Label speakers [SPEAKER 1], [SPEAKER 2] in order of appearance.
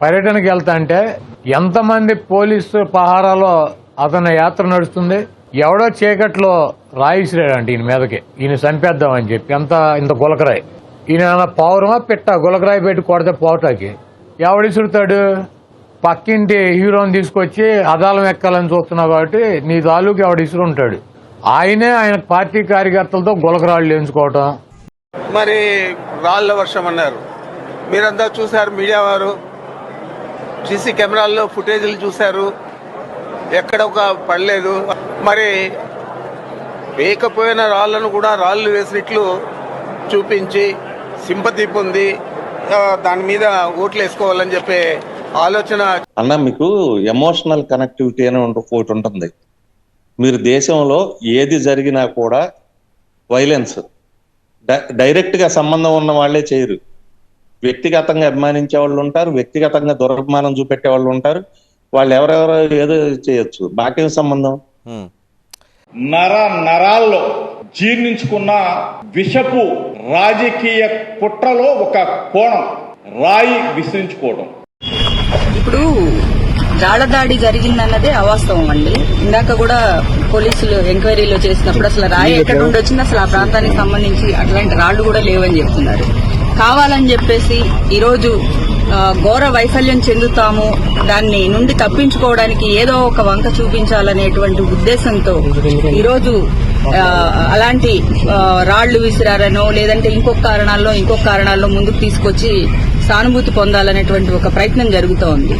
[SPEAKER 1] పర్యటనకి వెళ్తా అంటే ఎంతమంది పోలీసు పహారాలో అతని యాత్ర నడుస్తుంది? ఎవడో చీకట్లో రాయిసిరాడంట ఈయన మీదకి. ఈయన చంపేద్దామని చెప్పి. ఎంత ఇంత గులకరాయి. ఈయన పౌరమా పిట్ట? గులకరాయి పెట్టి కొడితే పోటాకి ఎవడిసురుతాడు పక్కింటి హీరోని తీసుకొచ్చి అదాలం ఎక్కాలని చూస్తున్నావు కాబట్టి నీ తాలూకు ఎవడు ఇసురుంటాడు? ఆయనే ఆయన పార్టీ కార్యకర్తలతో గులకరాళ్ళు ఎంచుకోవటం
[SPEAKER 2] మరి రాళ్ళ వర్షం అన్నారు. మీరంతా చూశారు మీడియా వారు. సీసీ కెమెరాల్లో ఫుటేజీలు చూశారు. ఎక్కడ ఒక పడలేదు. మరి వేయకపోయిన రాళ్ళను కూడా రాళ్ళు వేసినట్లు చూపించి సింపతి పొంది దాని మీద ఓట్లు వేసుకోవాలని చెప్పే ఆలోచన
[SPEAKER 3] అన్న మీకు ఎమోషనల్ కనెక్టివిటీ అని ఒకటి ఉంటుంది. మీరు దేశంలో ఏది జరిగినా కూడా వైలెన్స్. డైరెక్ట్గా సంబంధం ఉన్న వాళ్ళే చేయరు. వ్యక్తిగతంగా అభిమానించే వాళ్ళు ఉంటారు వ్యక్తిగతంగా దురభిమానం చూపెట్టే వాళ్ళు ఉంటారు. వాళ్ళు ఎవరెవరో ఏదో చేయొచ్చు. బాకేం సంబంధం.
[SPEAKER 4] నర నరాల్లో జీర్ణించుకున్న విషపు రాజకీయ కుట్రలో ఒక కోణం రాయి విసిరించుకోవడం.
[SPEAKER 5] ఇప్పుడు రాళ్ళ దాడి జరిగిందన్నదే అవాస్తవం అండి. ఇందాక కూడా పోలీసులు ఎంక్వైరీలో చేసినప్పుడు అసలు రాయి ఎక్కడ నుండి వచ్చింది అసలు ఆ ప్రాంతానికి సంబంధించి అట్లాంటి రాళ్ళు కూడా లేవని చెప్తున్నారు. కావాలని చెప్పేసి ఈరోజు ఘోర వైఫల్యం చెందుతాము. దాన్ని నుండి తప్పించుకోవడానికి ఏదో ఒక వంక చూపించాలనేటువంటి ఉద్దేశంతో ఈరోజు అలాంటి రాళ్ళు విసిరారనో లేదంటే ఇంకొక కారణాల్లో ఇంకొక కారణాల్లో ముందుకు తీసుకొచ్చి సానుభూతి పొందాలనేటువంటి ఒక ప్రయత్నం జరుగుతోంది.